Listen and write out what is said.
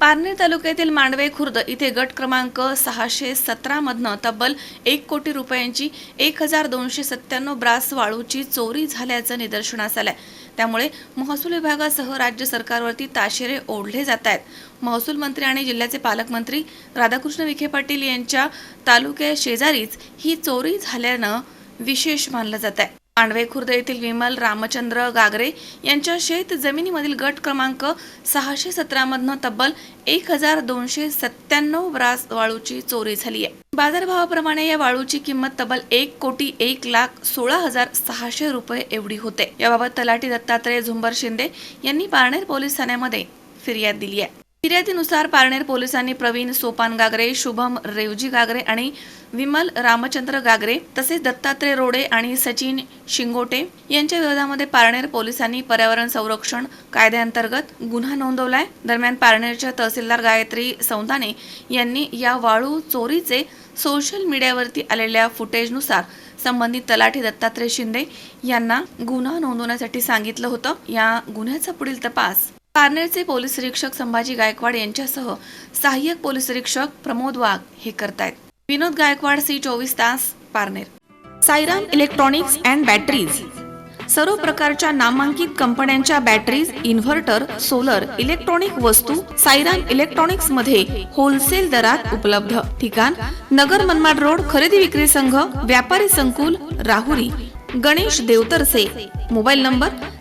पारनेर तालुक्यातील मांडवे खुर्द इथे गट क्रमांक सहाशे सतरामधनं तब्बल एक कोटी रुपयांची एक हजार दोनशे सत्त्याण्णव ब्रास वाळूची चोरी झाल्याचं निदर्शनास आलंय. त्यामुळे महसूल विभागासह राज्य सरकारवरती ताशेरे ओढले जात आहेत. महसूल मंत्री आणि जिल्ह्याचे पालकमंत्री राधाकृष्ण विखे पाटील यांच्या तालुक्या शेजारीच ही चोरी झाल्यानं विशेष मानलं जात आहे. मांडवे खुर्द येथील विमल रामचंद्र गागरे यांच्या शेत जमिनीमधील गट क्रमांक सहाशे सतरामधनं तब्बल एक हजार दोनशे सत्त्याण्णव ब्रास वाळूची चोरी झाली आहे. बाजारभावाप्रमाणे या वाळूची किंमत तब्बल एक कोटी एक लाख सोळा हजार सहाशे रुपये एवढी होते. याबाबत तलाठी दत्तात्रय झुंबर शिंदे यांनी पारनेर पोलीस ठाण्यामध्ये फिर्याद दिली आहे. फिर्यादीनुसार पारनेर पोलिसांनी प्रवीण सोपान गागरे शुभम रेवजी गागरे आणि विमल रामचंद्र गागरे तसेच दत्तात्रय रोडे आणि सचिन शिंगोटे यांच्या विरोधामध्ये पारनेर पोलिसांनी पर्यावरण संरक्षण कायद्याअंतर्गत गुन्हा नोंदवलाय. दरम्यान पारनेरच्या तहसीलदार गायत्री सौंदाने यांनी या वाळू चोरीचे सोशल मीडियावरती आलेल्या फुटेजनुसार संबंधित तलाठी दत्तात्रय शिंदे यांना गुन्हा नोंदवण्यासाठी सांगितलं होतं. या गुन्ह्याचा पुढील तपास पारनेरचे पोलीस निरीक्षक संभाजी गायकवाड यांच्यासह सहाय्यक पोलीस निरीक्षक प्रमोद वाघ हे करतायत. विनोद गायकवाड सी चोवीस तास Parner. Sairam electronics and batteries. सर्व प्रकारच्या नामांकित कंपन्यांच्या बॅटरीज इन्व्हर्टर सोलर इलेक्ट्रॉनिक वस्तू सायरान इलेक्ट्रॉनिक्समध्ये होलसेल दरात उपलब्ध. ठिकाण नगर मनमाड रोड खरेदी विक्री संघ व्यापारी संकुल राहुरी गणेश देवतरसे. Mobile number